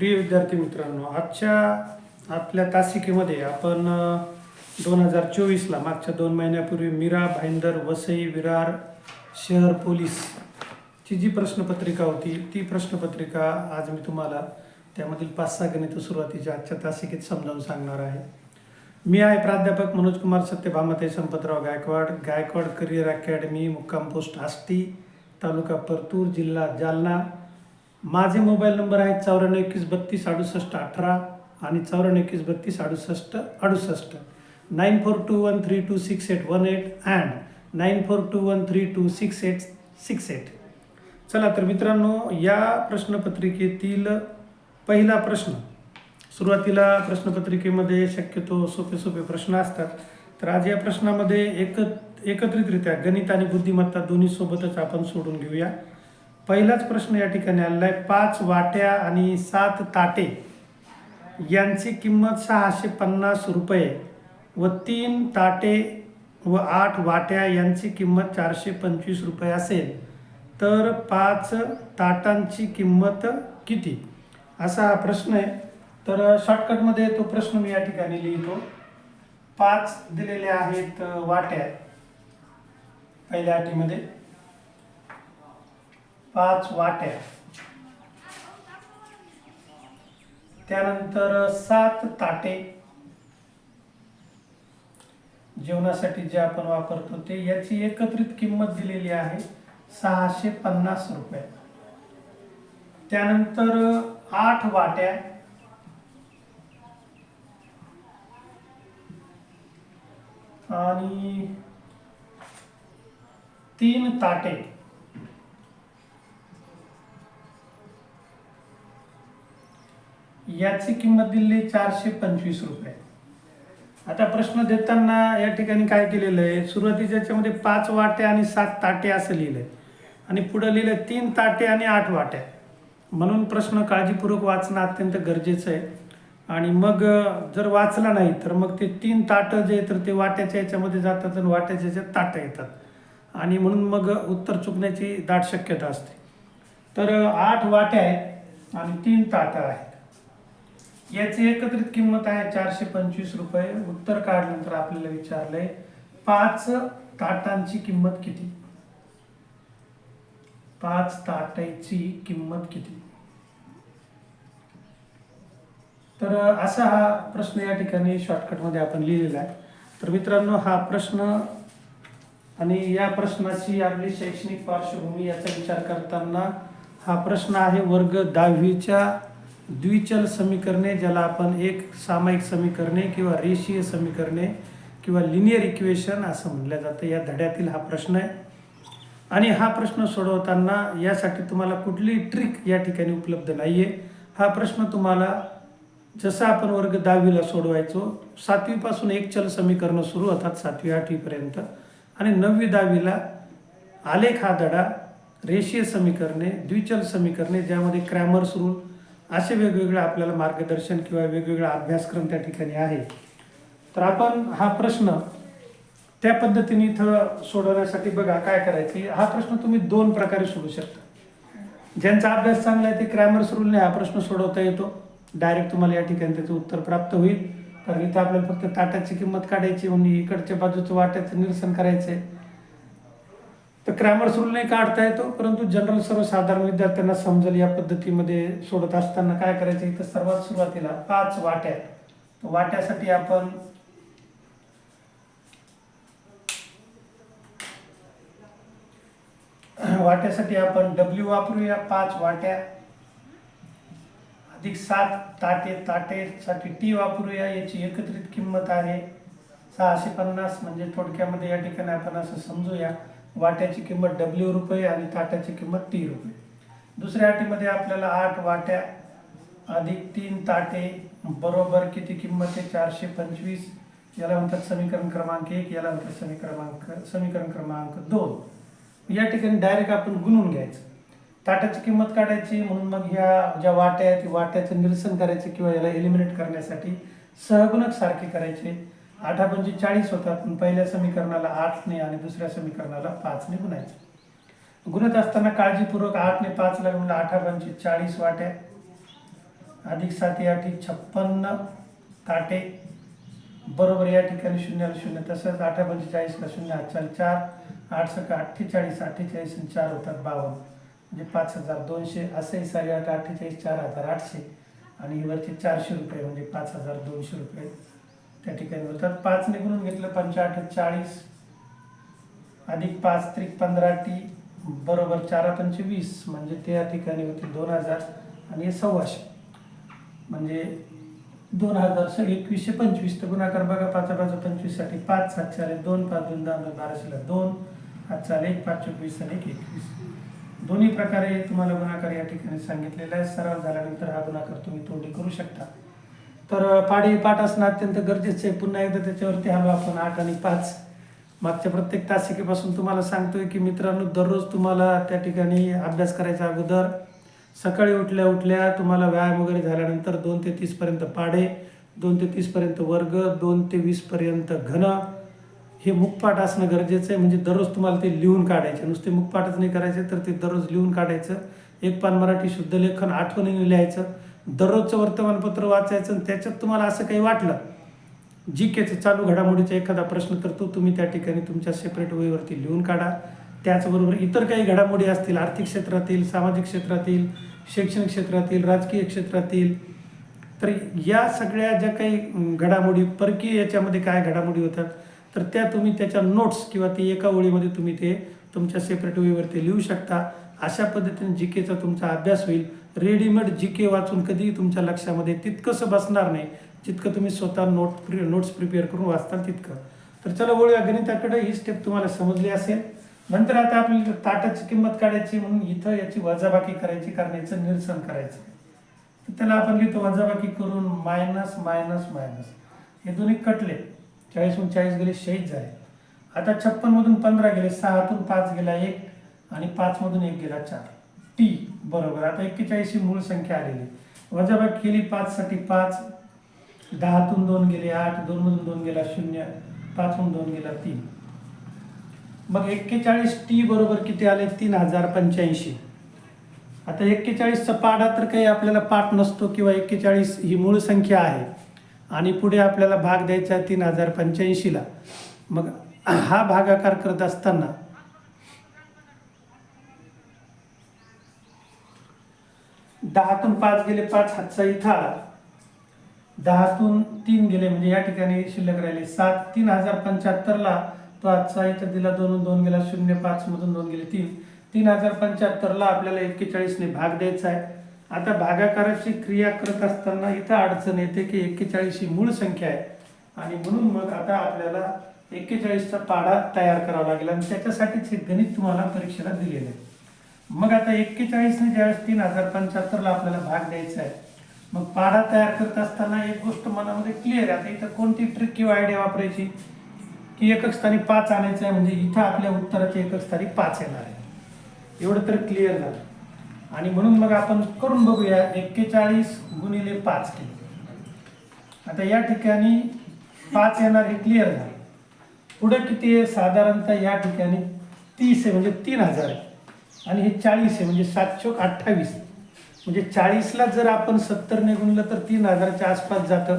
प्रिय विद्यार्थी मित्रांनो आजच्या आपल्या तासिकेमध्ये आपण दोन हजार चोवीसला मागच्या दोन महिन्यापूर्वी मीरा भाईंदर वसई विरार शहर पोलीस ची जी प्रश्नपत्रिका होती ती प्रश्नपत्रिका आज मी तुम्हाला त्यामधील पाच सहा गणित सुरुवातीच्या आजच्या तासिकेत समजावून सांगणार आहे. मी आहे प्राध्यापक मनोज कुमार सत्यभामते संपतराव गायकवाड गायकवाड करिअर अकॅडमी मुक्काम पोस्ट आष्टी तालुका परतूर जिल्हा जालना माझे मोबाईल नंबर आहेत चौऱ्याण्णव एकवीस बत्तीस अडुसष्ट अठरा आणि चौऱ्याण्णव एकवीस बत्तीस अडुसष्ट अडुसष्ट. Nine four two one three two six eight one eight and nine four two one three two six eight six eight. चला तर मित्रांनो या प्रश्नपत्रिकेतील पहिला प्रश्न. सुरुवातीला प्रश्नपत्रिकेमध्ये शक्यतो सोपे सोपे प्रश्न असतात. तर आज या प्रश्नामध्ये एकत एकत्रितरित्या गणित आणि बुद्धिमत्ता दोन्ही सोबतच आपण सोडून घेऊया. पहिलाच प्रश्न या ठिकाणी आलेला आहे. पाच वाट्या आणि सात ताटे. यांची किंमत सहाशे पन्नास रुपये. व तीन ताटे व आठ वाट्या यांची किंमत चारशे पंचवीस रुपये असेल. तर पाच ताटांची किंमत किती? असा हा प्रश्न आहे. तर शॉर्टकटमध्ये तो प्रश्न मी या ठिकाणी लिहितो. पाच दिलेल्या आहेत वाट्या. पहिल्या अटीमध्ये. पाच वाट्या. त्यानंतर सात ताटे. जेवणासाठी जे आपण वापरतो ते याची एकत्रित किंमत दिलेली आहे सहाशे पन्नास रुपये. त्यानंतर आठ वाट्या. आणि तीन ताटे. याची किंमत दिली चारशे पंचवीस रुपये. आता प्रश्न देताना या ठिकाणी काय केलेलं आहे? सुरुवातीच्या याच्यामध्ये पाच वाट्या आणि सात ताटे असं लिहिलंय. आणि पुढं लिहिलंय तीन ताटे आणि आठ वाट्या. म्हणून प्रश्न काळजीपूर्वक वाचणं अत्यंत गरजेचं आहे. आणि मग जर वाचला नाही तर मग ते तीन ताटं जे तर ते वाट्याच्या याच्यामध्ये जातात आणि वाट्याच्या याच्यात ताटं येतात. आणि म्हणून मग उत्तर चुकण्याची दाट शक्यता असते. तर आठ वाट्या आहेत आणि तीन ताटं आहेत. याची एकत्रित किंमत आहे चारशे पंचवीस रुपये. उत्तर काढल्यानंतर आपल्याला विचारलंय पाच ताटांची किंमत किती? पाच ताटाची किंमत किती? तर असा हा प्रश्न या ठिकाणी शॉर्टकटमध्ये आपण लिहिलेला आहे. तर मित्रांनो हा प्रश्न आणि या प्रश्नाची आपली शैक्षणिक पार्श्वभूमी याचा विचार करताना हा प्रश्न आहे वर्ग दहावीच्या द्विचल समीकरणे ज्याला आपण एक सामायिक समीकरणे किंवा रेषीय समीकरणे किंवा लिनियर इक्वेशन असं म्हटलं जातं. या धड्यातील हा प्रश्न आहे. आणि हा प्रश्न सोडवताना यासाठी तुम्हाला कुठली ट्रिक या ठिकाणी उपलब्ध नाही आहे हा प्रश्न तुम्हाला जसा आपण वर्ग दहावीला सोडवायचो सातवीपासून एक चल समीकरणं सुरू होतात सातवी आठवीपर्यंत. आणि नववी दहावीला आलेख हा धडा रेषीय समीकरणे द्विचल समीकरणे ज्यामध्ये क्रॅमर्स रूल असे वेगवेगळे आपल्याला मार्गदर्शन किंवा वेगवेगळा अभ्यासक्रम त्या ठिकाणी आहे. तर आपण हा प्रश्न त्या पद्धतीने इथं सोडवण्यासाठी बघा काय करायचं. हा प्रश्न तुम्ही दोन प्रकारे सोडू शकता. ज्यांचा अभ्यास चांगला आहे ते क्रॅमर्स रूलने हा प्रश्न सोडवता येतो. डायरेक्ट तुम्हाला या ठिकाणी त्याचं उत्तर प्राप्त होईल. कारण इथं आपल्याला फक्त ताटाची किंमत काढायची म्हणजे इकडच्या बाजूचं वाट्याचं निरसन करायचं आहे तर क्रॅमर्स रूलने काढता येतो परंतु जनरल सर्वसाधारण विद्यार्थ्यांना समजेल या पद्धतीमध्ये सोडत असताना काय करायचं? इथं सर्वात सुरुवातीला पाच वाट्या. वाट्यासाठी आपण वाट्यासाठी आपण डब्ल्यू वापरूया पाच वाट्या. अधिक सात ताटे ताटेसाठी टी वापरूया याची एकत्रित किंमत आहे सहाशे पन्नास. म्हणजे थोडक्यामध्ये या ठिकाणी आपण असं समजूया. वाट्याची किंमत डब्ल्यू रुपये आणि ताट्याची किंमत टी रुपये. दुसऱ्या अटीमध्ये आपल्याला आठ वाट्या अधिक तीन ताटे बरोबर किती किंमत आहे? चारशे पंचवीस. याला म्हणतात समीकरण क्रमांक एक याला म्हणतात समीक्रमांक क्रमांक समीकरण क्रमांक दोन. या ठिकाणी डायरेक्ट आपण गुणून घ्यायचं. ताटाची किंमत काढायची म्हणून मग ह्या ज्या वाट्या आहेत वाट्याचं निरसन करायचं किंवा याला एलिमिनेट करण्यासाठी सहगुणक सारखे करायचे. आठा पंचे चाळीस होतात पण पहिल्या समीकरणाला आठने आणि दुसऱ्या समीकरणाला पाचने गुणायचे. गुणत असताना काळजीपूर्वक आठने पाचला गुणला आठा पंचे चाळीस वाट्या अधिक सात आठी छप्पन्न काटे बरोबर या ठिकाणी शून्याला शून्य तसंच आठ पंचेचाळीसला शून्य आठचाल चार आठ सका अठ्ठेचाळीस अठ्ठेचाळीस आणि चार होतात बावन्न. म्हणजे पाच हजार दोनशे असे साडे आठ अठ्ठेचाळीस चार हजार आठशे. आणि वरचे चारशे रुपये म्हणजे पाच हजार दोनशे रुपये. त्या ठिकाणी होतात पाच निघून घेतलं पंचाठ चाळीस. अधिक पाच त्रिक पंधरा टी. बरोबर चार पंचे वीस. म्हणजे त्या ठिकाणी होते दोन हजार आणि हे सव्वाशे. म्हणजे दोन हजार स एकवीसशे पंचवीस. तर गुणाकार बघा पाच पाच पंचवीससाठी पाच सात चार दोन पाच दोन दहा म्हणजे बाराशेला दोन. हात चाल एक पाच चोवीस आणि एक एकवीस. दोन्ही प्रकारे तुम्हाला गुणाकार या ठिकाणी सांगितलेला आहे. सराव झाल्यानंतर हा गुणाकार तुम्ही तोंडी करू शकता. तर पाढी पाठ असणं अत्यंत गरजेचं आहे. पुन्हा एकदा त्याच्यावरती आलो आपण आठ आणि पाच. मागच्या प्रत्येक तासिकेपासून तुम्हाला सांगतोय की मित्रांनो दररोज तुम्हाला त्या ठिकाणी अभ्यास करायच्या अगोदर सकाळी उठल्या उठल्या तुम्हाला व्यायाम वगैरे झाल्यानंतर दोन ते तीसपर्यंत पाढे दोन ते तीसपर्यंत वर्ग दोन ते वीसपर्यंत घन. हे मुखपाठ असणं गरजेचं आहे. म्हणजे दररोज तुम्हाला ते लिहून काढायचे. नुसते मुखपाठच नाही करायचे तर ते दररोज लिहून काढायचं. एक पान मराठी शुद्ध लेखन आठवणीने लिहायचं. दररोजचं वर्तमानपत्र वाचायचं आणि त्याच्यात तुम्हाला असं काही वाटलं जी केचं चालू घडामोडीचा एखादा प्रश्न तर तो तुम्ही त्या ठिकाणी तुमच्या सेपरेट वहीवरती लिहून काढा. त्याचबरोबर इतर काही घडामोडी असतील आर्थिक क्षेत्रातील सामाजिक क्षेत्रातील शैक्षणिक क्षेत्रातील राजकीय क्षेत्रातील तर या सगळ्या ज्या काही घडामोडी परकीय याच्यामध्ये काय घडामोडी होतात तर त्या तुम्ही त्याच्या नोट्स किंवा ती एका ओळीमध्ये तुम्ही ते तुमच्या सेपरेट वहीवरती लिहू शकता. अशा पद्धतीने जी केचा तुमचा अभ्यास होईल. रेडीमेड जी के वाचून कधीही तुमच्या लक्षामध्ये तितकंसं बसणार नाही जितकं तुम्ही स्वतः नोट प्रि नोट्स प्रिपेअर करून वाचताल तितकं. तर चला वळूया गणिताकडे ही स्टेप तुम्हाला समजली असेल. नंतर आता आपल्याला ताटाची किंमत काढायची म्हणून इथं याची वजाबाकी करायची कारण याचं निरसन करायचं. तर त्याला आपण लिहितो वजाबाकी करून मायनस मायनस मायनस हे दोन्ही कटले. चाळीसहून चाळीस गेले शहीद झाले. आता छप्पनमधून पंधरा गेले सहातून पाच गेला एक आणि पाचमधून एक गेला चार. टी बरोबर. आता एक्केचाळीसची मूळ संख्या आलेली. वजाबाकी केली पाचसाठी पाच. दहातून दोन गेले आठ. दोनमधून दोन गेला शून्य. पाचहून दोन गेला तीन. मग एक्केचाळीस टी बरोबर किती आले? तीन हजार पंच्याऐंशी. आता एक्केचाळीसचा पाडा तर काही आपल्याला पाठ नसतो किंवा एक्केचाळीस ही मूळ संख्या आहे. आणि पुढे आपल्याला भाग द्यायचा आहे तीन हजार पंच्याऐंशीला. मग हा भागाकार करत असताना दहातून पाच गेले पाच हातचा इथं आला दहातून तीन गेले म्हणजे या ठिकाणी शिल्लक राहिले. सात तीन हजार पंच्याहत्तरला तो आजचा इथं दिला दोन दोन गेला शून्य पाच मधून दोन गेले तीन. तीन हजार पंच्याहत्तरला आपल्याला एक्केचाळीसने भाग द्यायचा आहे. आता भागाकाराची क्रिया करत असताना इथं अडचण येते की एक्केचाळीस ही मूळ संख्या आहे. आणि म्हणून मग आता आपल्याला एक्केचाळीसचा पाढा तयार करावा लागेल. आणि त्याच्यासाठीच हे गणित तुम्हाला परीक्षेला दिलेलं आहे. मग आता एक्केचाळीसने ज्यावेळेस तीन हजार पंच्याहत्तरला आपल्याला भाग द्यायचा आहे मग पाढा तयार करत असताना एक गोष्ट मनामध्ये क्लिअर आहे. आता इथं कोणती ट्रिक किंवा आयडिया वापरायची? की एकक स्थानी पाच आणायचं आहे म्हणजे इथं आपल्या उत्तराच्या एकक स्थानी पाच येणार आहे. एवढं तर क्लिअर झालं. आणि म्हणून मग आपण करून बघूया एक्केचाळीस गुणिले पाच केले. आता या ठिकाणी पाच येणार हे क्लिअर झालं. पुढे किती आहे? साधारणतः या ठिकाणी तीस आहे म्हणजे तीन हजार आहे. आणि हे चाळीस आहे म्हणजे सात चोक अठ्ठावीस. म्हणजे चाळीसला जर आपण सत्तरने गुणलं तर तीन हजाराच्या आसपास जातं.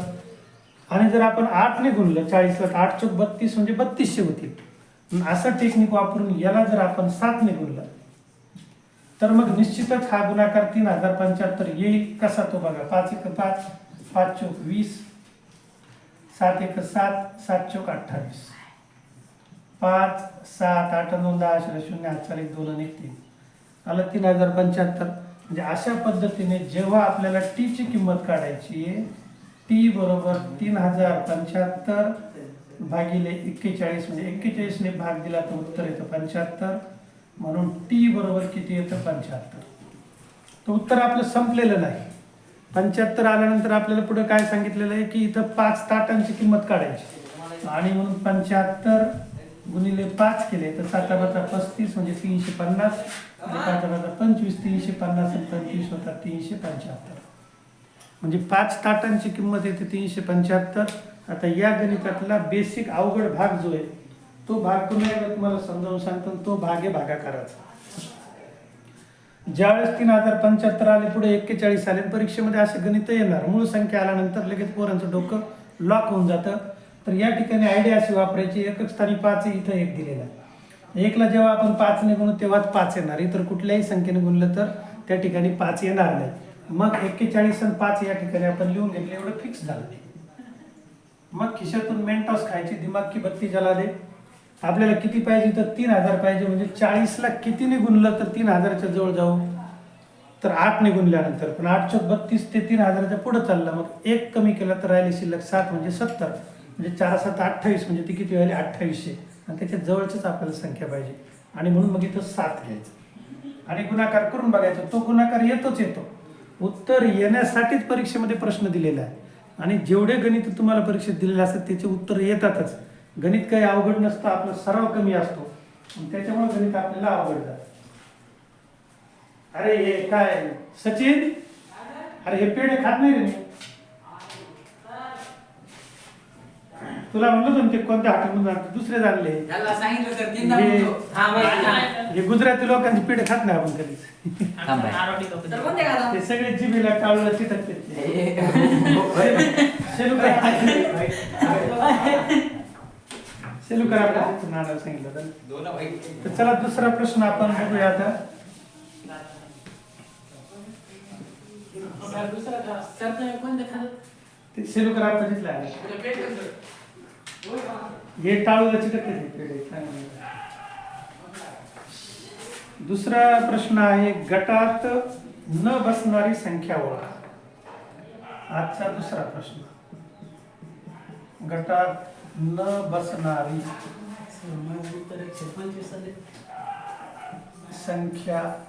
आणि जर आपण आठने गुणलं चाळीसला तर आठ चोक बत्तीस म्हणजे बत्तीसशे होतील. असं टेक्निक वापरून याला जर आपण सातने गुणलं तर मग निश्चितच हा गुणाकार तीन हजार पंच्याहत्तर. येईल कसा तो बघा पाच एक पाच पाच चोक वीस सात एक सात सात चोक अठ्ठावीस. पाच सात आठ दोन दहा शून्य आठ चार एक दोन आणि एक तीन. आलं तीन हजार पंच्याहत्तर. म्हणजे अशा पद्धतीने जेव्हा आपल्याला टीची किंमत काढायची आहे टी बरोबर तीन हजार पंच्याहत्तर भागिले एक्केचाळीस. म्हणजे एक्केचाळीसने भाग दिला तर उत्तर येतं पंच्याहत्तर. म्हणून टी बरोबर किती येतं? पंच्याहत्तर. तर उत्तर आपलं संपलेलं नाही. पंच्याहत्तर आल्यानंतर आपल्याला पुढे काय सांगितलेलं आहे? की इथं पाच ताटांची किंमत काढायची. आणि म्हणून पंच्याहत्तर गुणिले पाच केले तर साता पाचा पस्तीस म्हणजे तीनशे पन्नास आणि पाचा पाचा पंचवीस तीनशे पन्नास आणि पंचवीस होता तीनशे पंच्याहत्तर. म्हणजे पाच ताटांची किंमत येते तीनशे पंच्याहत्तर. आता या गणितातला बेसिक अवघड भाग जो आहे तो भाग पुन्हा एकदा तुम्हाला समजावून सांगतो तो भाग आहे भागाकाराचा. ज्यावेळेस तीन हजार पंच्याहत्तर आले पुढे एक्केचाळीस आले परीक्षेमध्ये असे गणित येणार. मूळ संख्या आल्यानंतर लगेच पोरांचं डोकं लॉक होऊन जातं. तर या ठिकाणी आयडिया अशी वापरायची एकक स्थानी पाच इथं एक दिलेला आहे. एकला जेव्हा आपण पाचने गुणू तेव्हाच पाच येणार. इतर कुठल्याही संख्येने गुणलं तर त्या ठिकाणी पाच येणार नाही. मग एक्केचाळीस आणि पाच या ठिकाणी आपण लिहून घेतले एवढं फिक्स झालं मग खिशातून मेंटॉस खायची दिमाग की बत्ती जला दे आपल्याला किती पाहिजे तर तीन हजार पाहिजे म्हणजे चाळीसला कितीने गुणलं तर तीन हजारच्या जवळ जाऊ? तर आठने गुणल्यानंतर पण आठच्या बत्तीस ते तीन हजाराच्या पुढे चाललं मग एक कमी केलं तर राहिले शिल्लक सात म्हणजे सत्तर. म्हणजे चार सात अठ्ठावीस म्हणजे ती किती व्हायली अठ्ठावीसशे. आणि त्याच्या जवळचीच आपल्याला संख्या पाहिजे. आणि म्हणून मग इथं सात घ्यायचं. आणि गुणाकार करून बघायचा. तो गुणाकार येतोच येतो. उत्तर येण्यासाठीच परीक्षेमध्ये प्रश्न दिलेला आहे. आणि जेवढे गणित तुम्हाला परीक्षेत दिलेले असतात त्याचे उत्तर येतातच. गणित काही अवघड नसतं आपला सराव कमी असतो. त्याच्यामुळे गणित आपल्याला अवघड जातं. अरे हे काय? सचिन? अरे हे पेढे खात नाही रे मी तुला म्हणलं होतं ना ते कोणत्या हॉटेलमधून आणतो? दुसरे आणले. त्याला सांगितलं सर तीनदा हे- म्हणतो. हा माहिती हे गुजराती लोकांचे पेढे खात नाही आपण कधीच. थांब बाई. तर कोणते खाता ते सगळे जिभेला टाळूला चिटकते सेलू करा आपल्या नानाला सांगितलं होतं. दोन बाई. तर चला दुसरा प्रश्न आपण बघूया आता. सर दुसरा सर तुम्ही कोणते ते सेलू करा आहे टाळूला चिटकते हे टाळू चांगले. दुसरा प्रश्न आहे गटात न बसणारी संख्या ओळखा. आजचा दुसरा प्रश्न. गटात न बसणारी संख्या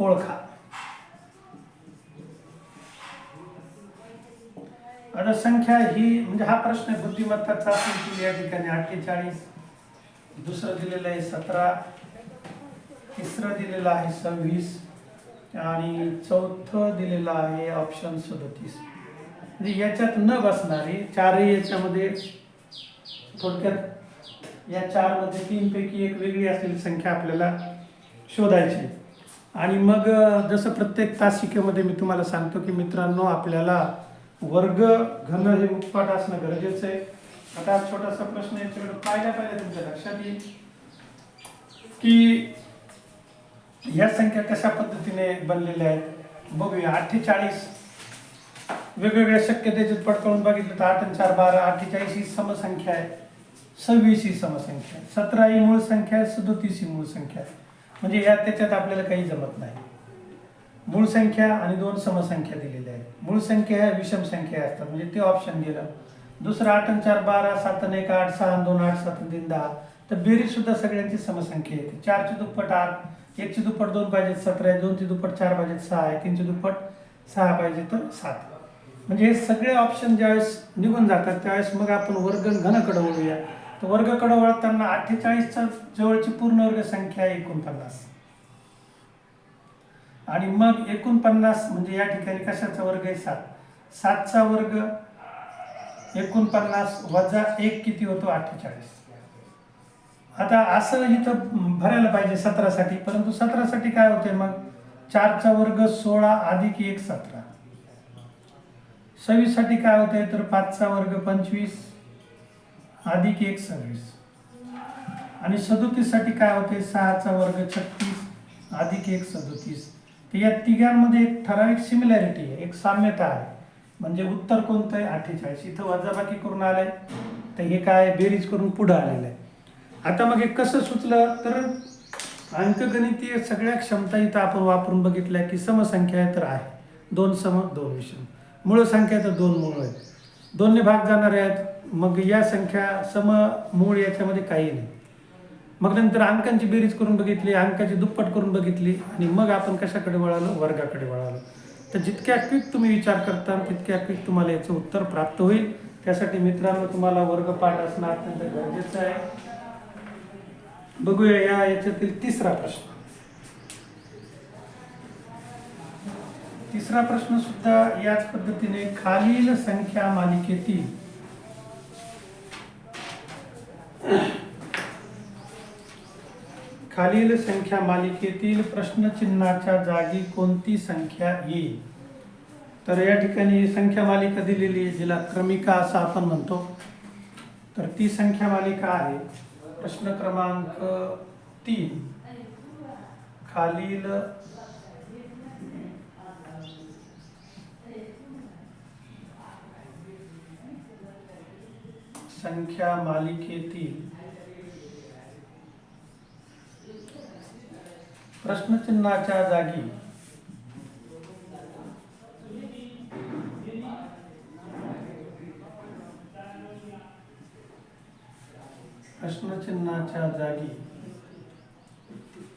ओळखा. संख्या ही म्हणजे हा प्रश्न बुद्धिमत्ता चाचणी केली या ठिकाणी अठ्ठेचाळीस. दुसरं दिलेलं आहे सतरा. तिसरं दिलेलं आहे सव्वीस. आणि चौथं दिलेलं आहे ऑप्शन सदतीस. म्हणजे याच्यात न बसणारी चारही याच्यामध्ये थोडक्यात या चारमध्ये तीनपैकी एक वेगळी असलेली संख्या आपल्याला शोधायची आणि मग जसं प्रत्येक तासिकेमध्ये मी तुम्हाला सांगतो की मित्रांनो आपल्याला वर्ग घन हे उत्पाट असणं गरजेचं आहे. आता छोटासा प्रश्न याच्याकडे पाहिल्या पाहिल्या तुमच्या लक्षात येईल की ह्या संख्या कशा पद्धतीने बनलेल्या आहेत. बघूया अठ्ठेचाळीस वेगवेगळ्या शक्यतेचे पडताळून बघितलं तर आठ चार बारा अठ्ठेचाळीस ही समसंख्या आहे. सव्वीस ही समसंख्या आहे. सतरा ही मूळ संख्या आहे सदोतीस ही मूळ संख्या आहे. म्हणजे या त्याच्यात आपल्याला काही जमत नाही. मूळ संख्या आणि दोन समसंख्या दिलेल्या आहेत. मूळ संख्या ह्या विषम संख्या असतात. म्हणजे ते ऑप्शन गेलं. दुसरं आठ आणि चार बारा सात आणि एक आठ सहा आणि दोन आठ सात आणि तीन दहा. तर बेरीज सुद्धा सगळ्यांची समसंख्या येते. चारची दुप्पट आठ एकची दुप्पट दोन पाहिजे सतरा आहे. दोनची दुप्पट चार पाहिजेत सहा आहे. तीनची दुप्पट सहा पाहिजे तर सात. म्हणजे हे सगळे ऑप्शन ज्यावेळेस निघून जातात त्यावेळेस मग आपण वर्ग घनकडं वळूया तर वर्गकडं वळताना अठ्ठेचाळीसच्या जवळची पूर्ण वर्ग संख्या आहे एकोणपन्नास आणि मग एकोणपन्नास म्हणजे या ठिकाणी कशाचा वर्ग आहे? सात. सातचा वर्ग एकोणपन्नास वजा एक किती होतो? अठ्ठेचाळीस. आता असं इथं भरायला पाहिजे सतरासाठी परंतु सतरासाठी काय होते मग? चारचा वर्ग सोळा अधिक एक सतरा. सव्वीससाठी काय होते तर पाचचा वर्ग पंचवीस अधिक एक सव्वीस. आणि सदोतीससाठी काय होते सहाचा वर्ग छत्तीस अधिक एक सदोतीस. तर या तिघांमध्ये एक ठराविक सिमिलॅरिटी आहे एक साम्यता आहे. म्हणजे उत्तर कोणतं आहे अठ्ठेचाळीस. इथं वजाबाकी करून आलंय. तर हे काय? बेरीज करून पुढं आलेलं आहे. आता मग हे कसं सुचलं? तर अंकगणितीय सगळ्या क्षमता इथं आपण वापरून बघितल्या की समसंख्या तर आहे. दोन सम दोन विषम. मूळ संख्या तर दोन मूळ आहेत. दोनने भाग जाणार आहेत. मग या संख्या सम मूळ याच्यामध्ये काही नाही. मग नंतर अंकांची बेरीज करून बघितली अंकाची दुप्पट करून बघितली आणि मग आपण कशाकडे वळालो? वर्गाकडे वळालो. तर जितक्या क्विक तुम्ही विचार करता तितक्या क्विक तुम्हाला याचं उत्तर प्राप्त होईल. त्यासाठी मित्रांनो तुम्हाला वर्गपाठ असणं अत्यंत गरजेचं आहे. बघूया या याच्यातील तिसरा प्रश्न. तिसरा प्रश्न सुद्धा याच पद्धतीने खालील संख्या मालिकेतील खालील संख्या मालिकेतील प्रश्नचिन्हाच्या जागी कोणती संख्या येईल? तर या ठिकाणी संख्या मालिका दिलेली आहे जिला क्रमिका असं आपण म्हणतो. तर ती संख्या मालिका आहे प्रश्न क्रमांक तीन. खालील संख्या मालिकेतील प्रश्नचिन्हाच्या जागी प्रश्नचिन्हाच्या जागी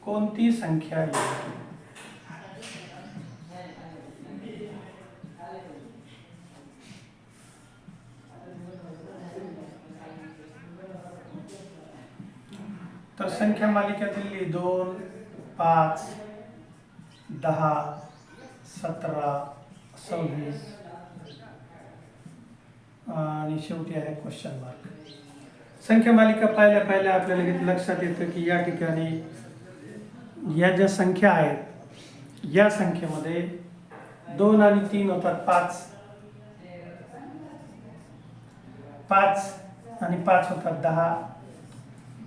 कोणती संख्या येईल तर संख्या मालिका दोन पाच दहा सतरा सव्वीस. आणि शेवटी आहे क्वेश्चन मार्क संख्या मालिका पाहिल्या पाहिल्या आपल्याला घेत लक्षात येतं की या ठिकाणी या ज्या संख्या आहेत या संख्येमध्ये दोन आणि तीन होतात पाच. पाच आणि पाच होतात दहा.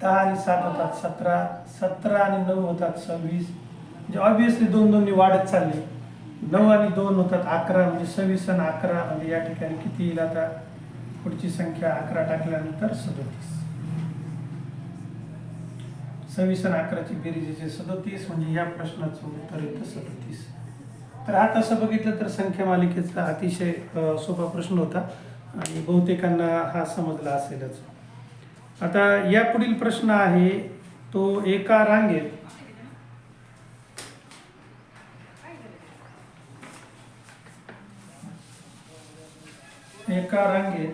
दहा आणि सात होतात सतरा. सतरा आणि नऊ होतात सव्वीस. म्हणजे ऑब्विसली दोन दोन्ही वाढत चालले. नऊ आणि दोन होतात अकरा. म्हणजे सव्वीस आणि अकरा म्हणजे या ठिकाणी किती येईल आता? पुढची संख्या अकरा टाकल्यानंतर सदोतीस. सव्वीस आणि अकराची बेरीजेचे सदोतीस. म्हणजे या प्रश्नाचं उत्तर येतं सदोतीस. तर हा तसं बघितलं तर संख्या मालिकेचा अतिशय सोपा प्रश्न होता. आणि बहुतेकांना हा समजला असेलच. आता या पुढील प्रश्न आहे तो एका रांगेत. एका रांगेत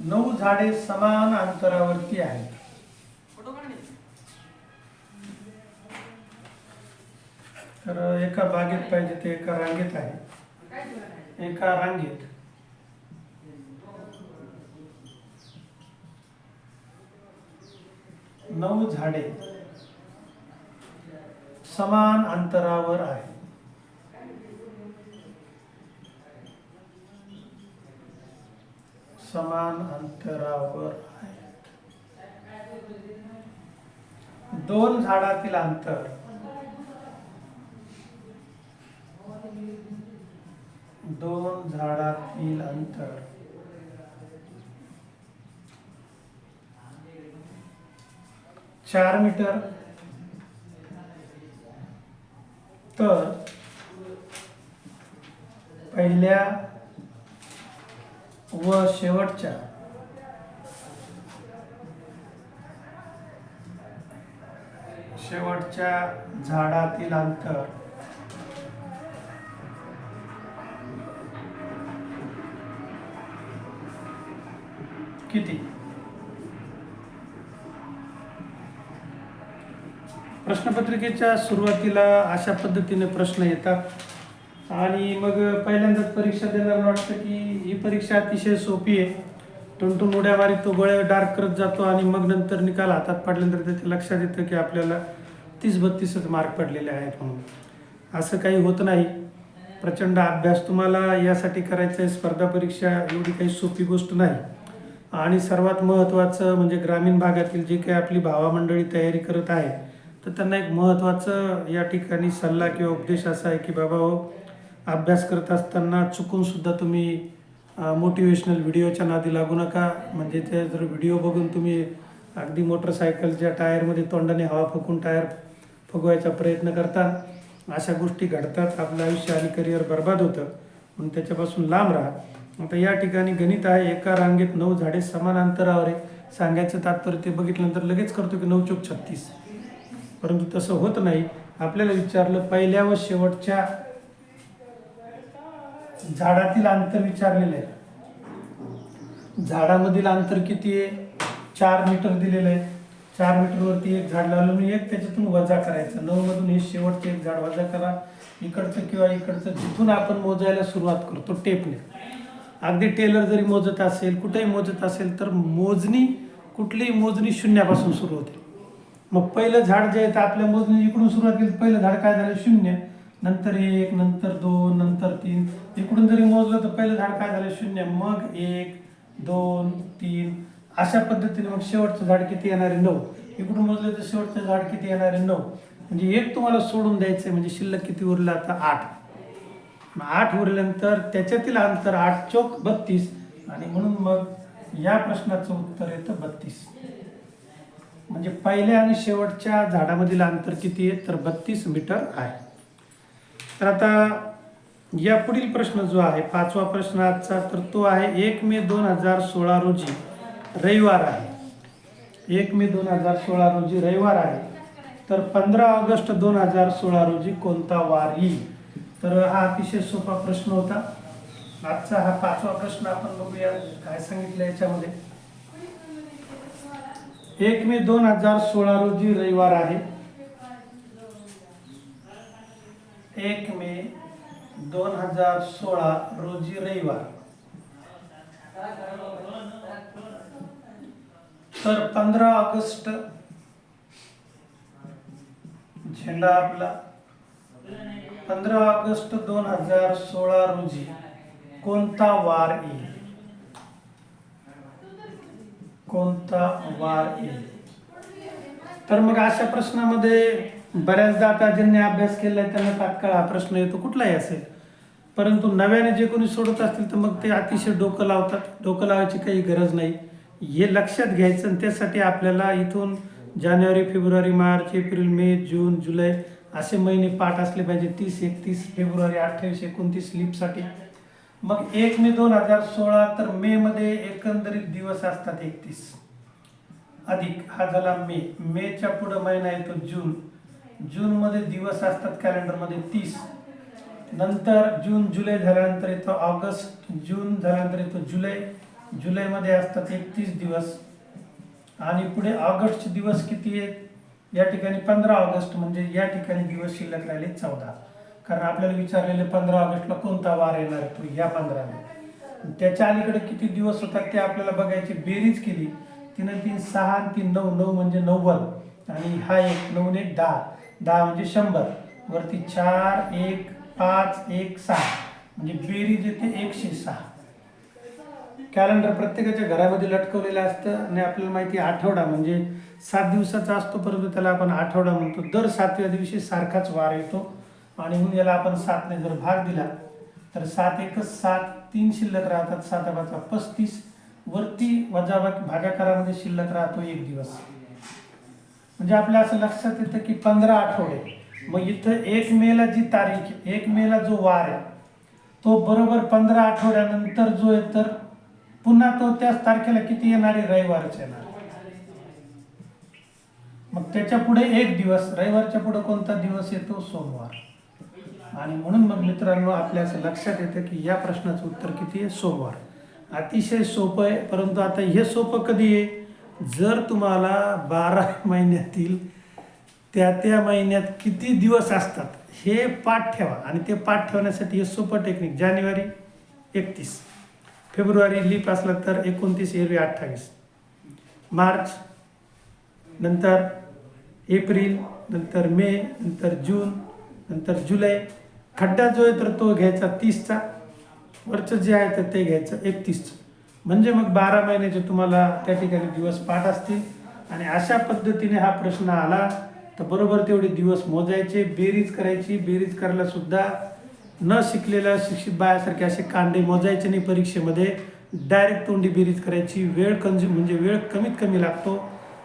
नऊ झाडे समान अंतरावरती आहेत. तर एका बागेत पाहिजे ते एका रांगेत आहे. एका रांगेत. नऊ झाडे समान अंतरावर आहे समान अंतरावर आहेत. दोन झाडातील अंतर दोन झाडातील अंतर चार मीटर. तर पहिल्या व शेवटच्या शेवटच्या झाडातील अंतर किती? प्रश्नपत्रिकेच्या सुरुवातीला अशा पद्धतीने प्रश्न येतात. आणि मग पहिल्यांदाच परीक्षा देणारा वाटतं की ही परीक्षा अतिशय सोपी आहे. टुनटून उड्या मारी तो गोळ्या डार्क करत जातो आणि मग नंतर निकाल हातात पडल्यानंतर त्याच्या लक्षात येतं की आपल्याला तीस बत्तीसच मार्क पडलेले आहेत म्हणून. असं काही होत नाही. प्रचंड अभ्यास तुम्हाला यासाठी करायचा आहे. स्पर्धा परीक्षा एवढी काही सोपी गोष्ट नाही. आणि सर्वात महत्त्वाचं म्हणजे ग्रामीण भागातील जे काही आपली भावामंडळी तयारी करत आहे तर त्यांना एक महत्त्वाचं या ठिकाणी सल्ला किंवा उपदेश असा आहे की बाबा हो अभ्यास करत असताना चुकूनसुद्धा तुम्ही मोटिवेशनल व्हिडिओच्या नादी लागू नका. म्हणजे ते जर व्हिडिओ बघून तुम्ही अगदी मोटरसायकलच्या टायरमध्ये तोंडाने हवा फुकून टायर फुगवायचा प्रयत्न करता अशा गोष्टी घडतात. आपलं आयुष्य आणि करिअर बर्बाद होतं. म्हणून त्याच्यापासून लांब राहा. आता या ठिकाणी गणित आहे. एका रांगेत नऊ झाडे समान अंतरावर आहे. सांगायचं तात्पर्य ते बघितल्यानंतर लगेच करतो की नऊ चोक छत्तीस. परंतु तसं होत नाही. आपल्याला विचारलं पहिल्या व शेवटच्या झाडातील अंतर विचारलेलं आहे. झाडामधील अंतर किती आहे? चार मीटर दिलेलं आहे. चार मीटरवरती एक झाड लावलं मी एक त्याच्यातून वजा करायचं. नऊमधून हे शेवटचं एक झाड वजा करा. इकडचं किंवा इकडचं जिथून आपण मोजायला सुरुवात करतो टेपने. अगदी टेलर जरी मोजत असेल कुठेही मोजत असेल तर मोजणी कुठलीही मोजणी शून्यापासून सुरू होते. मग पहिलं झाड जे आहे ते आपल्या मोजणी इकडून सुरुवात केली. पहिलं झाड काय झालं? शून्य. नंतर एक नंतर दोन नंतर तीन. इकडून जरी मोजलं तर पहिलं झाड काय झालं? शून्य. मग एक दोन तीन. अशा पद्धतीने मग शेवटचं झाड किती येणार आहे? नऊ. इकडून मोजलं तर शेवटचं झाड किती येणार आहे? नऊ. म्हणजे एक तुम्हाला सोडून द्यायचं आहे म्हणजे शिल्लक किती उरलं? आता आठ. मग आठ उरल्यानंतर त्याच्यातील अंतर आठ चौक बत्तीस. आणि म्हणून मग या प्रश्नाचं उत्तर येतं बत्तीस. म्हणजे पहिल्या आणि शेवटच्या झाडामधील अंतर किती आहे? तर बत्तीस मीटर आहे. तर आता या पुढील प्रश्न जो आहे पाचवा प्रश्न आजचा तर तो आहे एक मे दोन हजार सोळा रोजी रविवार आहे. एक मे दोन हजार सोळा रोजी रविवार आहे. तर पंधरा ऑगस्ट दोन हजार सोळा रोजी कोणता वार येईल? तर हा अतिशय सोपा प्रश्न होता. आजचा हा पाचवा प्रश्न आपण बघूया काय सांगितलं याच्यामध्ये. एक मे दोन हजार सोळा रोजी रविवार आहे. एक मे दोन हजार सोळा रोजी रविवार. तर पंधरा ऑगस्ट झेंडा आपला. पंधरा ऑगस्ट दोन हजार सोळा रोजी कोणता वार येईल? कोणता वार येईल? तर मग अशा प्रश्नामध्ये बऱ्याचदा आता ज्यांनी अभ्यास केला आहे त्यांना तात्काळ हा प्रश्न येतो कुठलाही असेल. परंतु नव्याने जे कोणी सोडत असतील तर मग ते अतिशय डोकं लावतात. डोकं लावायची काही गरज नाही. हे लक्षात घ्यायचं आणि त्यासाठी आपल्याला इथून जानेवारी फेब्रुवारी मार्च एप्रिल मे जून जुलै असे महिने पाठ असले पाहिजे. तीस एकतीस फेब्रुवारी अठ्ठावीस एकोणतीस लीपसाठी. मग एक मे दोन हजार सोळा तर मे मध्ये एकंदरीत दिवस असतात एकतीस. अधिक हा झाला मे. मेच्या पुढं महिना येतो जून. जूनमध्ये दिवस असतात कॅलेंडरमध्ये तीस. नंतर जून जुलै झाल्यानंतर येतो ऑगस्ट. जून झाल्यानंतर येतो जुलै. जुलैमध्ये असतात एकतीस दिवस. आणि पुढे ऑगस्टचे दिवस किती आहेत? या ठिकाणी पंधरा ऑगस्ट म्हणजे या ठिकाणी दिवस शिल्लक राहिले चौदा. कारण आपल्याला विचारलेले पंधरा ऑगस्टला कोणता वार येणार आहे? तो ह्या पंधराला. त्याच्या अलीकडे किती दिवस होतात ते आपल्याला बघायची बेरीज केली. तीन तीन सहा आणि तीन नऊ. नऊ म्हणजे नव्वद. आणि हा एक नऊ एक दहा. दहा म्हणजे शंभर. वरती चार एक पाच एक सहा. म्हणजे बेरीज येते एकशे सहा. कॅलेंडर प्रत्येकाच्या घरामध्ये लटकवलेलं असतं आणि आपल्याला माहिती आठवडा म्हणजे सात दिवसाचा असतो परंतु त्याला आपण आठवडा म्हणतो. दर सातव्या दिवशी सारखाच वार येतो. आणि म्हणून याला आपण सातने जर भाग दिला तर सात एकच सात तीन शिल्लक राहतात सात पाचा पस्तीस. वरती वजा भागाकारामध्ये शिल्लक राहतो एक दिवस. म्हणजे आपल्या असं लक्षात येतं की पंधरा आठवडे. मग इथं एक मेला जी तारीख एक मेला जो वार आहे तो बरोबर पंधरा आठवड्यानंतर जो आहे तर पुन्हा तो त्याच तारखेला किती येणार आहे? रविवारच येणार. मग त्याच्या पुढे एक दिवस रविवारच्या पुढे कोणता दिवस येतो? सोमवार. आणि म्हणून मग मित्रांनो आपल्या असं लक्षात येतं की या प्रश्नाचं उत्तर किती आहे? सोमवार अतिशय सोपं आहे परंतु आता हे सोपं कधी आहे? जर तुम्हाला बारा महिन्यातील त्या त्या महिन्यात किती दिवस असतात हे पाठ ठेवा. आणि ते पाठ ठेवण्यासाठी हे सोपं टेक्निक जानेवारी एकतीस. फेब्रुवारी लीप असला तर एकोणतीस एरवी अठ्ठावीस. मार्च नंतर एप्रिल नंतर मे नंतर जून नंतर जुलै. खड्डा जो आहे तर तो घ्यायचा तीसचा. वरचं जे आहे तर ते घ्यायचं एकतीसचं. म्हणजे मग बारा महिन्याचे तुम्हाला त्या ठिकाणी दिवस पाठ असतील. आणि अशा पद्धतीने हा प्रश्न आला तर बरोबर तेवढे दिवस मोजायचे बेरीज करायची. बेरीज करायलासुद्धा न शिकलेल्या शिक्षित बायासारखे असे कांडे मोजायचे नाही परीक्षेमध्ये. डायरेक्ट तोंडी बेरीज करायची. वेळ कंझ्युम म्हणजे वेळ कमीत कमी लागतो.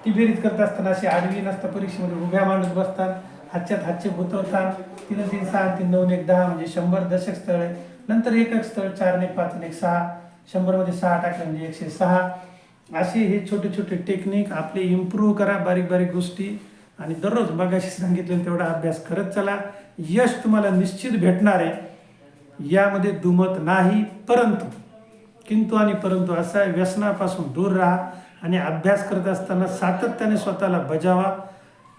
ती बेरीज करत असताना अशी आडवी नसता परीक्षेमध्ये उभ्या माणूस बसतात. हातच्यात हातचे गुतवतात. तीन तीन सहा तीन दोन एक दहा म्हणजे शंभर दशक स्थळ आहे नंतर एक एक स्थळ चार ने पाच एक सहा. शंभरमध्ये सहा टाकले म्हणजे एकशे सहा. असे हे छोटे छोटे टेक्निक आपले इम्प्रूव्ह करा बारीक बारीक गोष्टी. आणि दररोज बघाशी सांगितलेलं तेवढा अभ्यास करत चला. यश तुम्हाला निश्चित भेटणार आहे. यामध्ये दुमत नाही परंतु किंतु आणि परंतु असा व्यसनापासून दूर राहा. आणि अभ्यास करत असताना सातत्याने स्वतःला बजावा.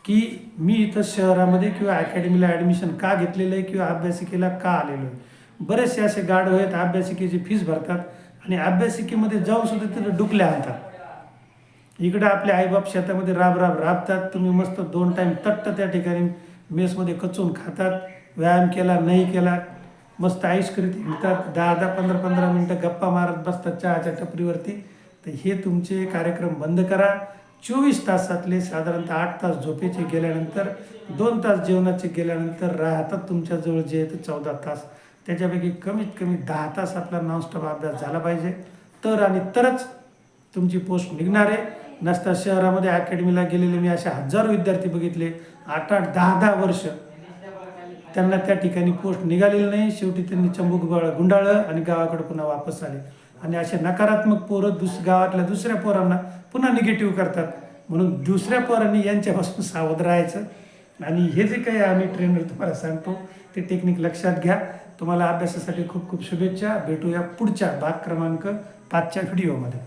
की मी इथं शहरामध्ये किंवा अकॅडमीला ॲडमिशन का घेतलेलं आहे किंवा अभ्यासिकेला का आलेलो आहे? बरेचसे असे गाढव आहेत अभ्यासिकेची फीस भरतात आणि अभ्यासिकेमध्ये जाऊन सुद्धा तिथे डुकल्या आणतात. इकडं आपले आईबाप शेतामध्ये राब राब राबतात तुम्ही मस्त दोन टाईम तट्ट त्या ठिकाणी मेसमध्ये कचून खातात व्यायाम केला नाही केला मस्त आईश करीत दहा दहा पंधरा पंधरा मिनटं गप्पा मारत बसतात चहाच्या टपरीवरती. तर हे तुमचे कार्यक्रम बंद करा. चोवीस तासातले साधारणतः आठ तास झोपेचे गेल्यानंतर दोन तास जेवणाचे गेल्यानंतर राहतात तुमच्याजवळ जे आहे ते चौदा तास. त्याच्यापैकी कमीत कमी दहा तास आपला नॉनस्टॉप अभ्यास झाला पाहिजे. तर आणि तरच तुमची पोस्ट निघणार आहे. नसता शहरामध्ये अकॅडमीला गेलेले मी असे हजारो विद्यार्थी बघितले. आठ आठ दहा दहा वर्ष त्यांना त्या ठिकाणी पोस्ट निघालेली नाही. शेवटी त्यांनी चंबूक गुंडाळलं आणि गावाकडे पुन्हा वापस आले. आणि असे नकारात्मक पोरं दुस गावातल्या दुसऱ्या पोरांना पुन्हा निगेटिव्ह करतात. म्हणून दुसऱ्या पोरांनी यांच्यापासून सावध राहायचं. आणि हे जे काही आम्ही ट्रेनर तुम्हाला सांगतो ते टेक्निक लक्षात घ्या. तुम्हाला अभ्यासासाठी खूप खूप शुभेच्छा. भेटूया पुढच्या भाग क्रमांक पाचच्या व्हिडिओमध्ये